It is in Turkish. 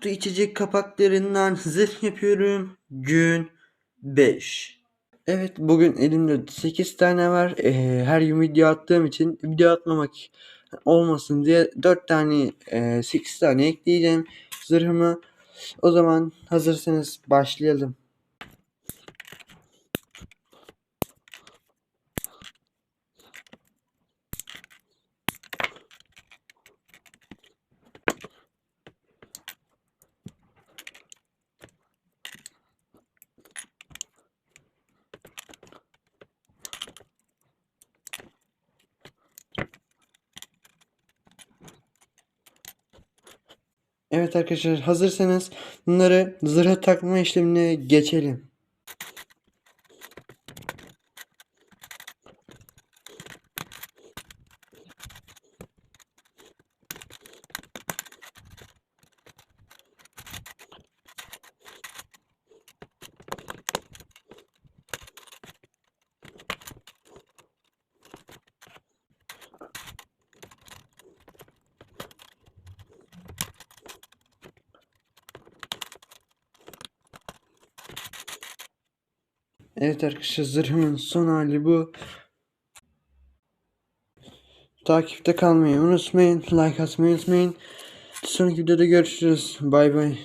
kutu içecek kapaklarından zırh yapıyorum. Gün 5. Evet bugün elimde 8 tane var. Ee, her gün video attığım için video atmamak olmasın diye 4 tane e, 8 tane ekleyeceğim zırhımı. O zaman hazırsanız başlayalım. Evet arkadaşlar hazırsanız bunları zırha takma işlemine geçelim. Evet arkadaşlar zırhımın son hali bu. Takipte kalmayı unutmayın. Like atmayı unutmayın. Sonraki videoda görüşürüz. Bay bay.